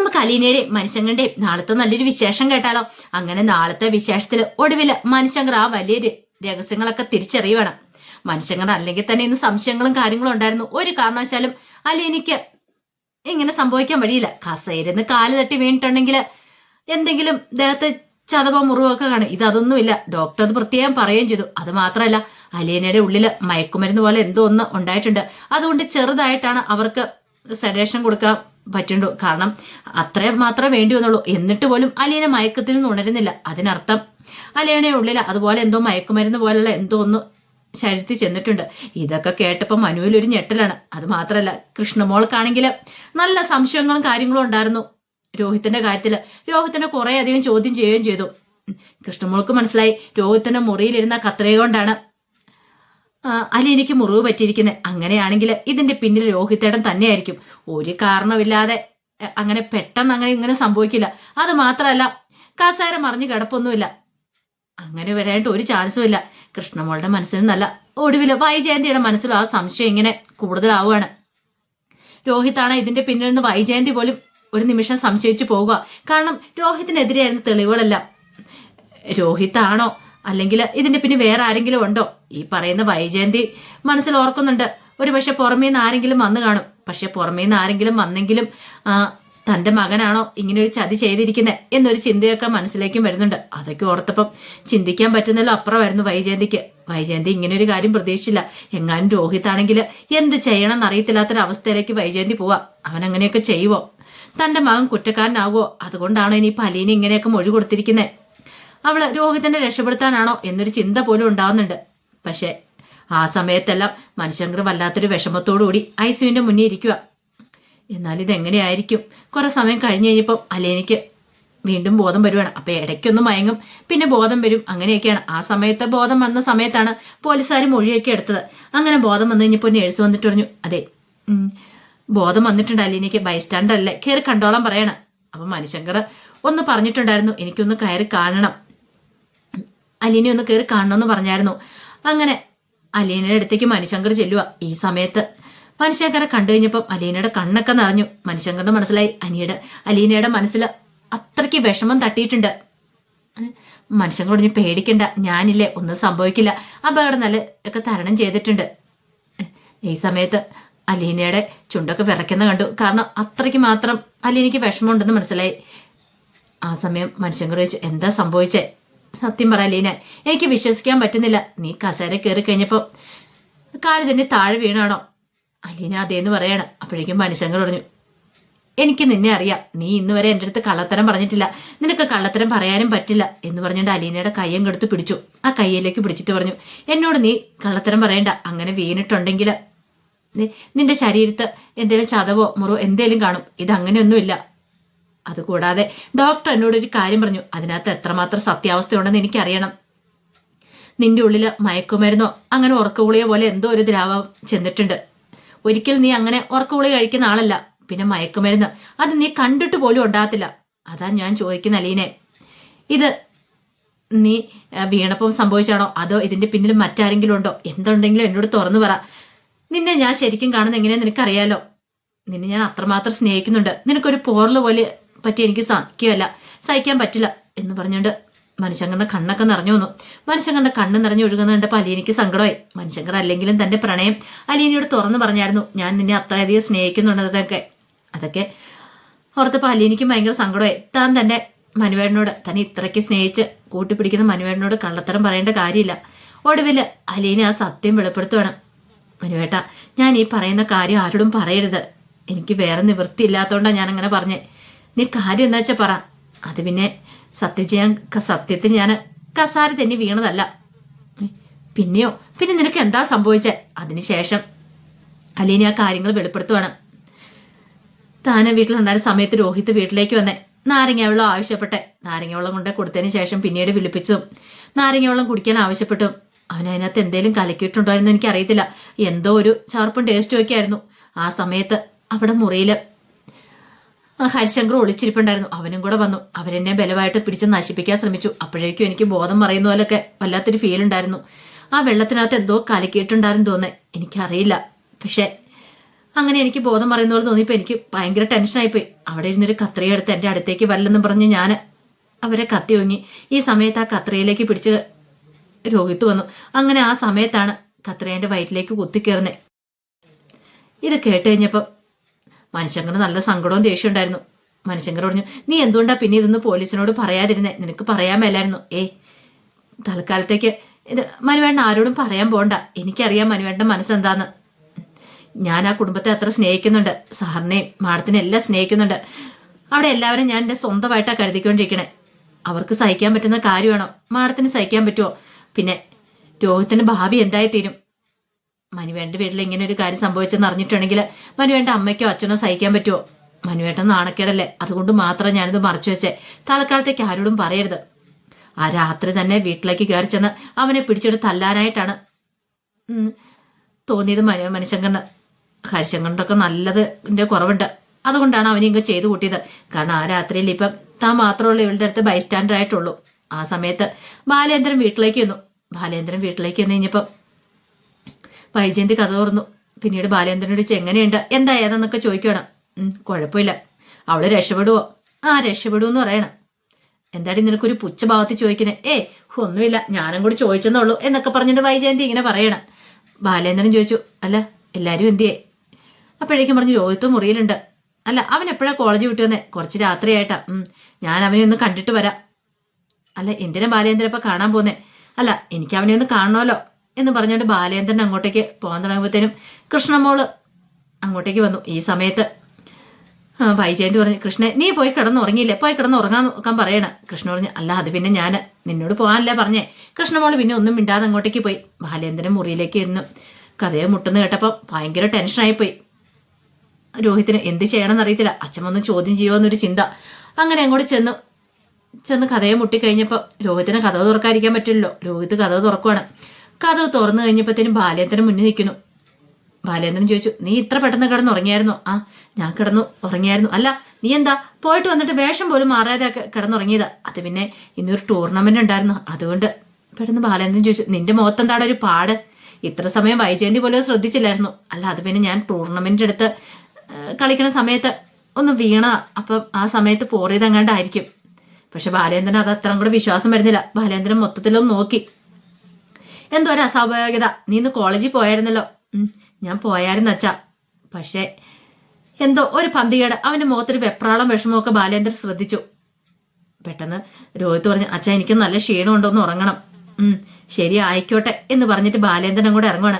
നമുക്ക് അലീനയുടെയും മനുഷ്യങ്ങളുടെയും നാളത്തെ നല്ലൊരു വിശേഷം കേട്ടാലോ? അങ്ങനെ നാളത്തെ വിശേഷത്തിൽ ഒടുവിൽ മനുഷ്യങ്കർ ആ വലിയ രഹസ്യങ്ങളൊക്കെ തിരിച്ചറിയുവാണ്. മനുഷ്യങ്കർ അല്ലെങ്കിൽ തന്നെ ഇന്ന് സംശയങ്ങളും കാര്യങ്ങളും ഉണ്ടായിരുന്നു. ഒരു കാരണവശാലും അലീനയ്ക്ക് ഇങ്ങനെ സംഭവിക്കാൻ വഴിയില്ല. കസേരന്ന് കാൽ തട്ടി വീണിട്ടുണ്ടെങ്കിൽ എന്തെങ്കിലും ദേഹത്ത് ചതവോ മുറിവോ ഒക്കെ കാണും. ഇത് അതൊന്നുമില്ല. ഡോക്ടർ അത് പ്രത്യേകം പറയുകയും ചെയ്തു. അത് മാത്രമല്ല അലീനയുടെ ഉള്ളിൽ മയക്കുമരുന്ന് പോലെ എന്തോ ഒന്ന് ഉണ്ടായിട്ടുണ്ട്. അതുകൊണ്ട് ചെറുതായിട്ടാണ് അവർക്ക് സെഡേഷൻ കൊടുക്കാൻ പറ്റുള്ളൂ കാരണം അത്രയും മാത്രം വേണ്ടി വന്നുള്ളൂ. എന്നിട്ട് പോലും അലീന മയക്കത്തിൽ നിന്ന് ഉണരുന്നില്ല. അതിനർത്ഥം അലീനയുടെ ഉള്ളിൽ അതുപോലെ എന്തോ മയക്കുമരുന്ന് പോലുള്ള എന്തോ ഒന്ന് ശരീരത്തിൽ ചെന്നിട്ടുണ്ട്. ഇതൊക്കെ കേട്ടപ്പോൾ മനുവിൽ ഒരു ഞെട്ടലാണ്. അത് മാത്രമല്ല കൃഷ്ണമോൾക്കാണെങ്കിൽ നല്ല സംശയങ്ങളും കാര്യങ്ങളും ഉണ്ടായിരുന്നു രോഹിത്തിന്റെ കാര്യത്തിൽ. രോഹിത്തിനെ കുറെ അധികം ചോദ്യം ചെയ്യുകയും ചെയ്തു. കൃഷ്ണമോൾക്ക് മനസ്സിലായി. രോഹിത്തിന്റെ മുറിയിലിരുന്ന കത്രയ കൊണ്ടാണ് ആ, എനിക്ക് മുറിവ് പറ്റിയിരിക്കുന്നത് അങ്ങനെയാണെങ്കിൽ ഇതിന്റെ പിന്നിൽ രോഹിത്തേടൻ തന്നെയായിരിക്കും. ഒരു കാരണമില്ലാതെ അങ്ങനെ പെട്ടെന്ന് അങ്ങനെ ഇങ്ങനെ സംഭവിക്കില്ല. അത് മാത്രമല്ല കാസാര മറിഞ്ഞു കിടപ്പൊന്നുമില്ല. അങ്ങനെ വരാനായിട്ട് ഒരു ചാൻസും ഇല്ല. കൃഷ്ണമോളുടെ മനസ്സിൽ നല്ല ഒടുവിൽ വൈജയന്തിയുടെ മനസ്സിലും ആ സംശയം ഇങ്ങനെ കൂടുതലാവുകയാണ്. രോഹിത്താണ് ഇതിന്റെ പിന്നിൽ നിന്ന് വൈജയന്തി പോലും ഒരു നിമിഷം സംശയിച്ചു പോകുക. കാരണം രോഹിത്തിനെതിരെയായിരുന്നു തെളിവുകളെല്ലാം. രോഹിത്താണോ അല്ലെങ്കിൽ ഇതിന്റെ പിന്നെ വേറെ ആരെങ്കിലും ഉണ്ടോ? ഈ പറയുന്ന വൈജയന്തി മനസ്സിൽ ഓർക്കുന്നുണ്ട്. ഒരു പക്ഷെ പുറമേ നിന്ന് ആരെങ്കിലും വന്നു കാണും. പക്ഷെ പുറമേ നിന്ന് ആരെങ്കിലും വന്നെങ്കിലും ആ, തന്റെ മകനാണോ ഇങ്ങനെ ഒരു ചതി ചെയ്തിരിക്കുന്നത് എന്നൊരു ചിന്തയൊക്കെ മനസ്സിലേക്കും വരുന്നുണ്ട്. അതൊക്കെ ഓർത്തപ്പം ചിന്തിക്കാൻ പറ്റുന്നല്ലോ അപ്പുറമായിരുന്നു വൈജയന്തിക്ക്. വൈജയന്തി ഇങ്ങനെ ഒരു കാര്യം പ്രതീക്ഷിച്ചില്ല. എങ്ങാനും രോഹിത്താണെങ്കിൽ എന്ത് ചെയ്യണം എന്നറിയത്തില്ലാത്തൊരവസ്ഥയിലേക്ക് വൈജയന്തി പോവാ. അവൻ അങ്ങനെയൊക്കെ ചെയ്യുവോ? തന്റെ മകൻ കുറ്റക്കാരനാകുമോ അതുകൊണ്ടാണോ ഇനി പലീനെ ഇങ്ങനെയൊക്കെ മൊഴി കൊടുത്തിരിക്കുന്നത് അവൾ രോഹിതനെ രക്ഷപ്പെടുത്താനാണോ എന്നൊരു ചിന്ത പോലും ഉണ്ടാവുന്നുണ്ട്. പക്ഷേ ആ സമയത്തെല്ലാം മനുഷ്യങ്കർ വല്ലാത്തൊരു വിഷമത്തോടുകൂടി സിയുവിന്റെ മുന്നിൽ ഇരിക്കുക എന്നാൽ ഇതെങ്ങനെയായിരിക്കും? കുറെ സമയം കഴിഞ്ഞു കഴിഞ്ഞപ്പം അലേനിക്ക് വീണ്ടും ബോധം വരുവാണ്. അപ്പൊ ഇടയ്ക്കൊന്ന് മയങ്ങും പിന്നെ ബോധം വരും. അങ്ങനെയൊക്കെയാണ്. ആ സമയത്ത് ബോധം വന്ന സമയത്താണ് പോലീസുകാർ മൊഴിയൊക്കെ എടുത്തത്. അങ്ങനെ ബോധം വന്നു കഴിഞ്ഞപ്പോൾ നേഴ്സ് വന്നിട്ട് പറഞ്ഞു അതെ ബോധം വന്നിട്ടുണ്ട് അലീനയ്ക്ക്. ബൈസ്റ്റാൻഡ് അല്ലേ കയറി കണ്ടോളാൻ പറയണം. അപ്പൊ മനുശങ്കർ ഒന്ന് പറഞ്ഞിട്ടുണ്ടായിരുന്നു എനിക്കൊന്ന് കയറി കാണണം. അലീനെ ഒന്ന് കയറി കാണണമെന്ന് പറഞ്ഞായിരുന്നു. അങ്ങനെ അലീനയുടെ അടുത്തേക്ക് മനുശങ്കർ ചെല്ലുക ഈ സമയത്ത്. മനുശങ്കരെ കണ്ടു കഴിഞ്ഞപ്പം അലീനയുടെ കണ്ണൊക്കെ നിറഞ്ഞു. മനുശങ്കറിന്റെ മനസ്സിലായി. അനിയുടെ അലീനയുടെ മനസ്സിൽ അത്രയ്ക്ക് വിഷമം തട്ടിയിട്ടുണ്ട്. മനുഷ്യൻ പറഞ്ഞു പേടിക്കണ്ട ഞാനില്ലേ ഒന്നും സംഭവിക്കില്ല. അപകടം നല്ല ഒക്കെ തരണം ചെയ്തിട്ടുണ്ട്. ഈ സമയത്ത് അലീനയുടെ ചുണ്ടൊക്കെ വിറയ്ക്കുന്ന കണ്ടു. കാരണം അത്രയ്ക്ക് മാത്രം അലീനയ്ക്ക് വിഷമമുണ്ടെന്ന് മനസ്സിലായി. ആ സമയം മനുഷ്യൻ ചോദിച്ചു എന്താ സംഭവിച്ചേ? സത്യം പറ അലീന എനിക്ക് വിശ്വസിക്കാൻ പറ്റുന്നില്ല. നീ കസേര കയറി കഴിഞ്ഞപ്പോൾ കാൽ തന്നെ താഴെ വീണാണോ? അലീന അതേന്ന് പറയാണ്. അപ്പോഴേക്കും മനുഷ്യങ്ങൾ പറഞ്ഞു എനിക്ക് നിന്നെ അറിയാം. നീ ഇന്ന് വരെ എന്റെ അടുത്ത് കള്ളത്തരം പറഞ്ഞിട്ടില്ല. നിനക്ക് കള്ളത്തരം പറയാനും പറ്റില്ല. എന്ന് പറഞ്ഞുകൊണ്ട് അലീനയുടെ കയ്യം കെടുത്ത് പിടിച്ചു. ആ കയ്യിലേക്ക് പിടിച്ചിട്ട് പറഞ്ഞു എന്നോട് നീ കള്ളത്തരം പറയണ്ട. അങ്ങനെ വീണിട്ടുണ്ടെങ്കിൽ നിന്റെ ശരീരത്ത് എന്തെങ്കിലും ചതവോ മുറോ എന്തേലും കാണും. ഇതങ്ങനെയൊന്നുമില്ല. അതുകൂടാതെ ഡോക്ടർ എന്നോട് ഒരു കാര്യം പറഞ്ഞു. അതിനകത്ത് എത്രമാത്രം സത്യാവസ്ഥയുണ്ടെന്ന് എനിക്കറിയണം. നിന്റെ ഉള്ളിൽ മയക്കുമരുന്നോ അങ്ങനെ ഉറക്കഗുളിയോ പോലെ എന്തോ ഒരു ദ്രാവം ചെന്നിട്ടുണ്ട്. ഒരിക്കൽ നീ അങ്ങനെ ഉറക്കഗുളി കഴിക്കുന്ന ആളല്ല. പിന്നെ മയക്കുമരുന്ന് അത് നീ കണ്ടിട്ട് പോലും ഉണ്ടാകത്തില്ല. അതാ ഞാൻ ചോദിക്കുന്ന അലീനെ. ഇത് നീ വീണപ്പം സംഭവിച്ചാണോ? അതോ ഇതിന്റെ പിന്നിൽ മറ്റാരെങ്കിലും ഉണ്ടോ? എന്തുണ്ടെങ്കിലും എന്നോട് തുറന്നു പറ. നിന്നെ ഞാൻ ശരിക്കും കാണുന്ന എങ്ങനെയാ നിനക്കറിയാലോ? നിന്നെ ഞാൻ അത്രമാത്രം സ്നേഹിക്കുന്നുണ്ട്. നിനക്കൊരു പോറൽ പോലെ പറ്റി എനിക്ക് സഹിക്കുകയല്ല. സഹിക്കാൻ പറ്റില്ല എന്ന് പറഞ്ഞുകൊണ്ട് മനുഷ്യങ്കറിന്റെ കണ്ണൊക്കെ നിറഞ്ഞു വന്നു. മനുഷ്യങ്കറിന്റെ കണ്ണ് നിറഞ്ഞു ഒഴുകുന്ന കണ്ടപ്പോൾ അലിയനിക്ക് സങ്കടമായി. മനുഷ്യങ്കർ അല്ലെങ്കിലും തന്റെ പ്രണയം അലിയനിയോട് തുറന്നു പറഞ്ഞായിരുന്നു. ഞാൻ നിന്നെ അത്രയധികം സ്നേഹിക്കുന്നുണ്ടെന്നതൊക്കെ അതൊക്കെ. ഓർത്തപ്പോൾ അലിയനിക്ക് ഭയങ്കര സങ്കടമായി. താൻ തന്നെ മനുവേടനോട് തന്നെ ഇത്രയ്ക്ക് സ്നേഹിച്ച് കൂട്ടിപ്പിടിക്കുന്ന മനുവേടനോട് കള്ളത്തരം പറയേണ്ട കാര്യമില്ല. ഒടുവിൽ അലീന ആ സത്യം വെളിപ്പെടുത്തുവാണ്. മനുവേട്ട ഞാൻ ഈ പറയുന്ന കാര്യം ആരോടും പറയരുത്. എനിക്ക് വേറെ നിവൃത്തി ഇല്ലാത്തതുകൊണ്ടാണ് ഞാൻ അങ്ങനെ പറഞ്ഞേ. നീ കാര്യം എന്താ വെച്ചാൽ പറ. അത് പിന്നെ സത്യം ചെയ്യാൻ സത്യത്തിൽ ഞാൻ കസാരി തന്നെ വീണതല്ല. പിന്നെയോ? പിന്നെ നിനക്ക് എന്താ സംഭവിച്ചേ? അതിനുശേഷം അലീനി ആ കാര്യങ്ങൾ വെളിപ്പെടുത്തുവാണ്. താന വീട്ടിലുണ്ടായിരുന്ന സമയത്ത് രോഹിത് വീട്ടിലേക്ക് വന്നേ. നാരങ്ങ വെള്ളം ആവശ്യപ്പെട്ടെ. നാരങ്ങ വെള്ളം കൊണ്ട് കൊടുത്തതിന് ശേഷം പിന്നീട് വിളിപ്പിച്ചും നാരങ്ങ വെള്ളം കുടിക്കാൻ ആവശ്യപ്പെട്ടു. അവൻ അതിനകത്ത് എന്തേലും കലക്കിയിട്ടുണ്ടോ എന്ന് എനിക്കറിയത്തില്ല. എന്തോ ഒരു ചാർപ്പും ടേസ്റ്റും ഒക്കെ ആയിരുന്നു. ആ സമയത്ത് അവിടെ മുറിയിൽ ഹരിശങ്കർ ഒളിച്ചിരിപ്പുണ്ടായിരുന്നു. അവനും കൂടെ വന്നു. അവരെന്നെ ബലമായിട്ട് പിടിച്ച് നശിപ്പിക്കാൻ ശ്രമിച്ചു. അപ്പോഴേക്കും എനിക്ക് ബോധം പറയുന്ന പോലൊക്കെ വല്ലാത്തൊരു ഫീൽ ഉണ്ടായിരുന്നു. ആ വെള്ളത്തിനകത്ത് എന്തോ കലക്കിയിട്ടുണ്ടായിരുന്നു തോന്നേ. എനിക്കറിയില്ല. പക്ഷെ അങ്ങനെ എനിക്ക് ബോധം പറയുന്ന പോലെ തോന്നിയപ്പോൾ എനിക്ക് ഭയങ്കര ടെൻഷനായിപ്പോയി അവിടെ ഇരുന്നൊരു കത്രിയെടുത്ത് എന്റെ അടുത്തേക്ക് വരില്ലെന്നും പറഞ്ഞ് ഞാൻ അവരെ കത്തി ഒങ്ങി. ഈ സമയത്ത് ആ കത്രയിലേക്ക് പിടിച്ച് രോഹിത്ത് വന്നു. അങ്ങനെ ആ സമയത്താണ് കത്രിയേന്റെ വയറ്റിലേക്ക് കുത്തിക്കയറുന്നത് ഇത് കേട്ട് മനുഷ്യങ്കറിന് നല്ല സങ്കടവും ദേഷ്യം ഉണ്ടായിരുന്നു. മനുഷ്യങ്കർ പറഞ്ഞു നീ എന്തുകൊണ്ടാ പിന്നെ ഇതൊന്ന് പോലീസിനോട് പറയാതിരുന്നേ? നിനക്ക് പറയാൻ മേലായിരുന്നു. ഏ തൽക്കാലത്തേക്ക് ഇത് മനുവേണ്ണ ആരോടും പറയാൻ പോണ്ട. എനിക്കറിയാം മനുവേണ്ട മനസ്സെന്താന്ന്. ഞാൻ ആ കുടുംബത്തെ അത്ര സ്നേഹിക്കുന്നുണ്ട്. സാറിനെയും മാഡത്തിനെയും എല്ലാം സ്നേഹിക്കുന്നുണ്ട്. അവിടെ എല്ലാവരും ഞാൻ എന്റെ സ്വന്തമായിട്ടാണ് കരുതിക്കൊണ്ടിരിക്കണേ. അവർക്ക് സഹിക്കാൻ പറ്റുന്ന കാര്യമാണോ? മാഡത്തിന് സഹിക്കാൻ പറ്റുമോ പിന്നെ രോഹിത്തിന്റെ ഭാവി എന്തായി തീരും മനുവേണ്ട വീട്ടിൽ ഇങ്ങനെ ഒരു കാര്യം സംഭവിച്ചെന്ന് അറിഞ്ഞിട്ടുണ്ടെങ്കിൽ മനുവേട്ട അമ്മയ്ക്കോ അച്ഛനോ സഹിക്കാൻ പറ്റുമോ മനുവേട്ടൻ നാണക്കേടല്ലേ? അതുകൊണ്ട് മാത്രം ഞാനിത് മറച്ചു വെച്ചേ. തൽക്കാലത്തേക്ക് ആരോടും പറയരുത്. ആ രാത്രി തന്നെ വീട്ടിലേക്ക് കയറി ചെന്ന് അവനെ പിടിച്ചെടുത്ത് തല്ലാനായിട്ടാണ്. തോന്നിയത് മനു മനുശങ്കറിന് ഹരിശങ്കറിന്റെ ഒക്കെ നല്ലതിന്റെ കുറവുണ്ട്. അതുകൊണ്ടാണ് അവനെ ഇങ്ങ് ചെയ്തു കൂട്ടിയത്. കാരണം ആ രാത്രിയിൽ ഇപ്പം താൻ മാത്രമുള്ള ഇവളുടെ അടുത്ത് ബൈസ്റ്റാൻഡർ ആയിട്ടുള്ളൂ. ആ സമയത്ത് ബാലേന്ദ്രൻ വീട്ടിലേക്ക് വന്നു ബാലേന്ദ്രൻ വീട്ടിലേക്ക് വന്നു കഴിഞ്ഞപ്പം വൈജയന്തി കഥ തുറന്നു. പിന്നീട് ബാലേന്ദ്രനോട് ചോദിച്ചു എങ്ങനെയുണ്ട്? എന്താ ഏതാന്നൊക്കെ ചോദിക്കണം കുഴപ്പമില്ല. അവൾ രക്ഷപ്പെടുവോ? ആ രക്ഷപ്പെടുവെന്ന് പറയണം. എന്താടി നിനക്കൊരു പുച്ഛഭാവത്തിൽ ചോദിക്കുന്നത് ഏ ഒന്നുമില്ല. ഞാനും കൂടി ചോദിച്ചെന്നുള്ളൂ എന്നൊക്കെ പറഞ്ഞിട്ട് വൈജയന്തി ഇങ്ങനെ പറയണം. ബാലേന്ദ്രൻ ചോദിച്ചു അല്ല എല്ലാരും എന്തിയേ? അപ്പോഴേക്കും പറഞ്ഞു രോഹിത്ത് മുറിയിലുണ്ട്. അല്ല അവൻ എപ്പോഴാ കോളേജ് വിട്ടു വന്നേ? കുറച്ച് രാത്രിയായിട്ടാ. ഞാൻ അവനെ ഒന്ന് കണ്ടിട്ട് വരാം. അല്ല എന്തിനാ ബാലേന്ദ്രൻ ഇപ്പം കാണാൻ പോന്നേ? അല്ല എനിക്ക് അവനെ ഒന്ന് കാണണമല്ലോ. എന്ന് പറഞ്ഞുകൊണ്ട് ബാലേന്ദ്രൻ അങ്ങോട്ടേക്ക് പോകാൻ തുടങ്ങുമ്പോഴത്തേനും കൃഷ്ണമോൾ അങ്ങോട്ടേക്ക് വന്നു ഈ സമയത്ത്. വൈജയന്തി പറഞ്ഞു കൃഷ്ണൻ നീ പോയി കിടന്നുറങ്ങിയില്ലേ? പോയി കിടന്നുറങ്ങാൻ നോക്കാൻ പറയണ. കൃഷ്ണ പറഞ്ഞു അല്ല അത് പിന്നെ ഞാൻ നിന്നോട് പോകാനല്ലേ പറഞ്ഞേ. കൃഷ്ണമോൾ പിന്നെ ഒന്നും മിണ്ടാതെ അങ്ങോട്ടേക്ക് പോയി. ബാലേന്ദ്രൻ മുറിയിലേക്ക് എന്നും കഥയെ മുട്ടുന്ന കേട്ടപ്പം ഭയങ്കര ടെൻഷനായിപ്പോയി രോഹിത്തിന് എന്ത് ചെയ്യണമെന്ന് അറിയത്തില്ല അച്ഛൻ വന്ന് ചോദ്യം ചെയ്യുമോ എന്നൊരു ചിന്ത. അങ്ങനെ അങ്ങോട്ട് ചെന്നു. ചെന്ന് കഥയെ മുട്ടിക്കഴിഞ്ഞപ്പോൾ രോഹിത്തിന് കഥ തുറക്കാതിരിക്കാൻ പറ്റില്ലല്ലോ. രോഹിത് കഥ തുറക്കുവാണ്. കഥ തുറന്നു കഴിഞ്ഞപ്പോഴത്തേനും ബാലേന്ദ്രൻ മുന്നിൽ നിൽക്കുന്നു. ബാലേന്ദ്രൻ ചോദിച്ചു നീ ഇത്ര പെട്ടെന്ന് കിടന്ന് ഉറങ്ങിയായിരുന്നോ? ആ ഞാൻ കിടന്നു ഉറങ്ങിയായിരുന്നു. അല്ല നീ എന്താ? പോയിട്ട് വന്നിട്ട് വേഷം പോലും മാറാതെ കിടന്നുറങ്ങിയതാ അത് പിന്നെ ഇന്നൊരു ടൂർണമെന്റ് ഉണ്ടായിരുന്നു. അതുകൊണ്ട് പെട്ടെന്ന് ബാലേന്ദ്രൻ ചോദിച്ചു നിന്റെ മുഖത്തെന്താടെ ഒരു പാട്? ഇത്ര സമയം വൈജയന്തി പോലും ശ്രദ്ധിച്ചില്ലായിരുന്നു. അല്ല അത് പിന്നെ ഞാൻ ടൂർണമെന്റ് എടുത്ത് കളിക്കുന്ന സമയത്ത് ഒന്ന് വീണ അപ്പം ആ സമയത്ത് പോറിയതെങ്ങാണ്ടായിരിക്കും. പക്ഷെ ബാലേന്ദ്രൻ അത് അത്രയും കൂടെ വിശ്വാസം വരുന്നില്ല. ബാലേന്ദ്രൻ മൊത്തത്തിലൊന്ന് നോക്കി. എന്തോ ഒരു അസ്വാഭാവികത. നീ ഇന്ന് കോളേജിൽ പോയായിരുന്നല്ലോ. ഞാൻ പോയായിരുന്നു അച്ഛാ. പക്ഷേ എന്തോ ഒരു പന്തികേട്. അവന്റെ മുഖത്തൊരു വെപ്രാളം വിഷമമൊക്കെ ബാലേന്ദ്രൻ ശ്രദ്ധിച്ചു. പെട്ടെന്ന് രോഹിത് പറഞ്ഞു അച്ഛാ എനിക്ക് നല്ല ക്ഷീണമുണ്ടോന്ന് ഉറങ്ങണം. ശരി ആയിക്കോട്ടെ എന്ന് പറഞ്ഞിട്ട് ബാലേന്ദ്രൻ കൂടെ ഇറങ്ങുവാണ്.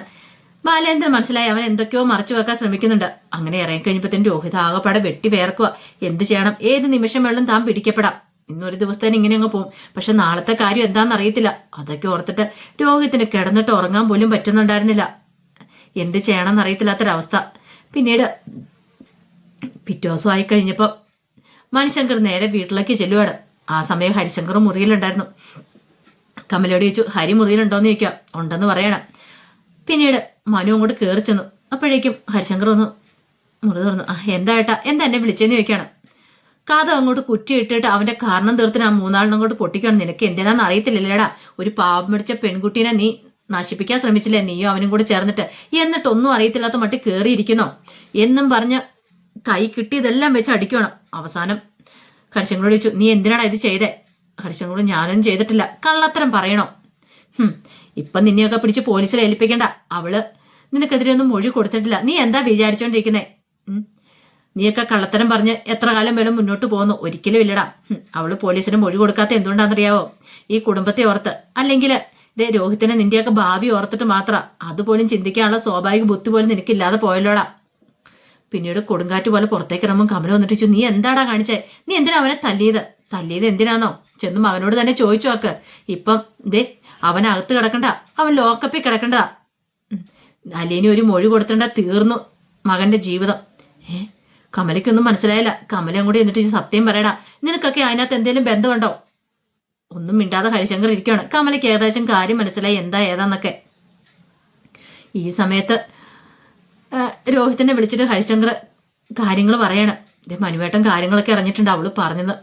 ബാലേന്ദ്രൻ മനസ്സിലായി അവൻ എന്തൊക്കെയോ മറച്ചു വെക്കാൻ ശ്രമിക്കുന്നുണ്ട്. അങ്ങനെ ഇറങ്ങിക്കഴിഞ്ഞപ്പോഴത്തേനും രോഹിത് ആകെപ്പാടെ വെട്ടി വേർക്കുക എന്ത് ചെയ്യണം? ഏത് നിമിഷം വേണം താൻ പിടിക്കപ്പെടാം. ഇന്നൊരു ദിവസത്തേന് ഇങ്ങനെ അങ്ങ് പോകും പക്ഷെ നാളത്തെ കാര്യം എന്താണെന്ന് അറിയത്തില്ല. അതൊക്കെ ഓർത്തിട്ട് രോഹിത്തിന് കിടന്നിട്ട് ഉറങ്ങാൻ പോലും പറ്റുന്നുണ്ടായിരുന്നില്ല. എന്ത് ചെയ്യണമെന്ന് അറിയത്തില്ലാത്തൊരവസ്ഥ. പിന്നീട് പിറ്റേ ദിവസം ആയി കഴിഞ്ഞപ്പോൾ മണിശങ്കർ നേരെ വീട്ടിലേക്ക് ചെല്ലുവാണ്. ആ സമയം ഹരിശങ്കർ മുറിയിലുണ്ടായിരുന്നു. കമലോട് ചോദിച്ചു ഹരി മുറിയിലുണ്ടോന്ന് ചോദിക്കാം. ഉണ്ടെന്ന് പറയണം. പിന്നീട് മനു അങ്ങോട്ട് കയറി ചെന്നു. അപ്പോഴേക്കും ഹരിശങ്കർ ഒന്ന് മുറി തുറന്നു. എന്താ ഏട്ടാ? എന്താ എന്നെ വിളിച്ചെന്ന് ചോദിക്കണം? കഥ അങ്ങോട്ട് കുറ്റിയിട്ടിട്ട് അവന്റെ കാരണം തീർത്തിന് ആ മൂന്നാളിനും അങ്ങോട്ട് പൊട്ടിക്കണം. നിനക്ക് എന്തിനാന്ന് അറിയത്തില്ലല്ലേടാ. ഒരു പാവം പിടിച്ച പെൺകുട്ടീനെ നീ നശിപ്പിക്കാൻ ശ്രമിച്ചില്ലേ? നീയോ അവനും കൂടെ ചേർന്നിട്ട്? എന്നിട്ടൊന്നും അറിയത്തില്ലാത്ത മട്ടി കയറിയിരിക്കുന്നോ എന്നും പറഞ്ഞ് കൈ കിട്ടിയതെല്ലാം വെച്ച് അടിക്കണം. അവസാനം ഹരിശങ്കരോട് ചോദിച്ചു നീ എന്തിനാടാ ഇത് ചെയ്തേ? ഹരിശങ്കരോട് ഞാനൊന്നും ചെയ്തിട്ടില്ല. കള്ളത്തരം പറയണോ? ഇപ്പൊ നിന്നെയൊക്കെ പിടിച്ച് പോലീസിൽ ഏൽപ്പിക്കണ്ട. അവൾ നിനക്കെതിരെ ഒന്നും മൊഴി കൊടുത്തിട്ടില്ല. നീ എന്താ വിചാരിച്ചോണ്ടിരിക്കുന്നേ. നീയൊക്കെ കള്ളത്തരം പറഞ്ഞ് എത്ര കാലം വേണം മുന്നോട്ട് പോകുന്നു ഒരിക്കലും ഇല്ലടാ. അവൾ പോലീസിന് മൊഴി കൊടുക്കാത്ത എന്തുകൊണ്ടാണെന്നറിയാവോ? ഈ കുടുംബത്തെ ഓർത്ത്. അല്ലെങ്കിൽ ഇതേ രോഹിത്തിനെ നിന്റെയൊക്കെ ഭാവി ഓർത്തിട്ട് മാത്രം. അതുപോലും ചിന്തിക്കാനുള്ള സ്വാഭാവിക ബുദ്ധി പോലും നിനക്കില്ലാതെ പോയല്ലോടാ. പിന്നീട് കൊടുങ്കാറ്റ് പോലെ പുറത്തേക്ക് ഇറങ്ങും കമല വന്നിട്ട് നീ എന്താടാ കാണിച്ചേ? നീ എന്തിനാ അവനെ തല്ലിയത്? തല്ലിയത് എന്തിനാന്നോ? ചെന്ന് മകനോട് തന്നെ ചോദിച്ചു ആക്ക്. ഇപ്പം ദേ അവൻ അകത്ത് കിടക്കണ്ട. അവൻ ലോക്കപ്പിൽ കിടക്കണ്ട. അലീനി ഒരു മൊഴി കൊടുത്തിണ്ട തീർന്നു മകന്റെ ജീവിതം. ഏ കമലയ്ക്കൊന്നും മനസ്സിലായില്ല. കമലയും അങ്ങോട്ട് എന്നിട്ട് സത്യം പറയടാ. നിനക്കൊക്കെ അതിനകത്ത് എന്തെങ്കിലും ബന്ധമുണ്ടോ? ഒന്നും മിണ്ടാതെ ഹരിശങ്കർ ഇരിക്കുകയാണ് കമലയ്ക്ക് ഏകദേശം കാര്യം മനസ്സിലായി. എന്താ ഏതാന്നൊക്കെ. ഈ സമയത്ത് രോഹിത്തിനെ വിളിച്ചിട്ട് ഹരിശങ്കർ കാര്യങ്ങൾ പറയണം. ഇതേ മനുവേട്ടൻ കാര്യങ്ങളൊക്കെ അറിഞ്ഞിട്ടുണ്ട്. അവൾ പറഞ്ഞത്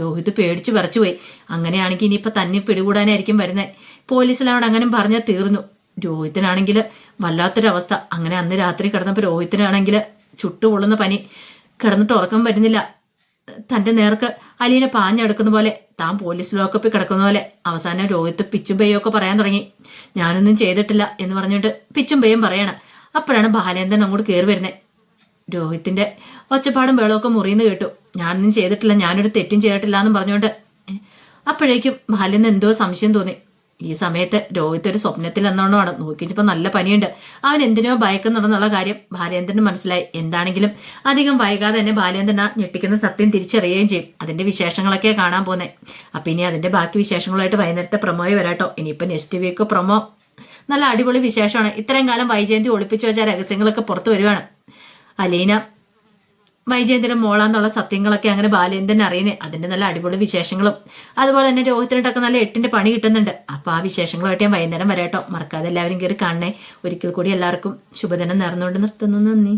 രോഹിത് പേടിച്ച് വിറച്ചു പോയി. അങ്ങനെയാണെങ്കിൽ ഇനിയിപ്പോൾ തന്നെ പിടികൂടാനായിരിക്കും വരുന്നത് പോലീസിലവിടെ അങ്ങനെ പറഞ്ഞാൽ തീർന്നു. രോഹിത്തിനാണെങ്കിൽ വല്ലാത്തൊരവസ്ഥ. അങ്ങനെ അന്ന് രാത്രി കിടന്നപ്പോൾ രോഹിത്തിനാണെങ്കിൽ ചുട്ടുപൊള്ളുന്ന പനി. കിടന്നിട്ട് ഉറക്കം വരുന്നില്ല. തന്റെ നേർക്ക് അലീനെ പാഞ്ഞെടുക്കുന്ന പോലെ താൻ പോലീസ് ലോക്കപ്പിൽ കിടക്കുന്ന പോലെ അവസാനം രോഹിത്ത് പിച്ചും പറയാൻ തുടങ്ങി. ഞാനൊന്നും ചെയ്തിട്ടില്ല എന്ന് പറഞ്ഞിട്ട് പിച്ചും പെയ്യും പറയണം. അപ്പോഴാണ് ബാലേന്ദ്രൻ അങ്ങോട്ട് കയറി വരുന്നത് രോഹിത്തിന്റെ ഒച്ചപ്പാടും വേളമൊക്കെ മുറിയുന്നു കേട്ടു. ഞാനൊന്നും ചെയ്തിട്ടില്ല ഞാനൊരു തെറ്റും ചെയ്തിട്ടില്ല എന്നും പറഞ്ഞുകൊണ്ട്. അപ്പോഴേക്കും ബാലേന്ദ്രൻ എന്തോ സംശയം തോന്നി. ഈ സമയത്ത് രോഹിത് ഒരു സ്വപ്നത്തിൽ എന്നോണമാണ് നോക്കിച്ചപ്പോൾ നല്ല പനിയുണ്ട്. അവൻ എന്തിനോ ഭയക്കുന്നുണ്ടെന്നുള്ള കാര്യം ബാലേന്ദ്രന് മനസ്സിലായി. എന്താണെങ്കിലും അധികം വൈകാതെ തന്നെ ബാലേന്ദ്രൻ ആ ഞെട്ടിക്കുന്ന സത്യം തിരിച്ചറിയുകയും ചെയ്യും. അതിന്റെ വിശേഷങ്ങളൊക്കെ കാണാൻ പോന്നെ. അപ്പൊ ഇനി അതിന്റെ ബാക്കി വിശേഷങ്ങളായിട്ട് വൈകുന്നേരത്തെ പ്രൊമോയെ വരാട്ടോ. ഇനിയിപ്പോ നെക്സ്റ്റ് വീക്ക് പ്രൊമോ നല്ല അടിപൊളി വിശേഷമാണ്. ഇത്രയും കാലം വൈജയന്തി ഒളിപ്പിച്ചു വെച്ച രഹസ്യങ്ങളൊക്കെ പുറത്തു വരുവാണ്. അലീന വൈജയന്തിന്റെ മോളാന്നുള്ള സത്യങ്ങളൊക്കെ അങ്ങനെ ബാലേന്ദ്രൻ അറിയുന്നേ. അതിന്റെ നല്ല അടിപൊളി വിശേഷങ്ങളും. അതുപോലെ തന്നെ രോഹിത്തിനിട്ടൊക്കെ നല്ല എട്ടിന്റെ പണി കിട്ടുന്നുണ്ട്. അപ്പൊ ആ വിശേഷങ്ങളുമായിട്ട് ഞാൻ വൈകുന്നേരം വരാട്ടോ. മറക്കാതെ എല്ലാവരും കയറി കാണണേ. ഒരിക്കൽ കൂടി എല്ലാവർക്കും ശുഭദിനം നേർന്നുകൊണ്ട് നിർത്തുന്നു. നന്ദി.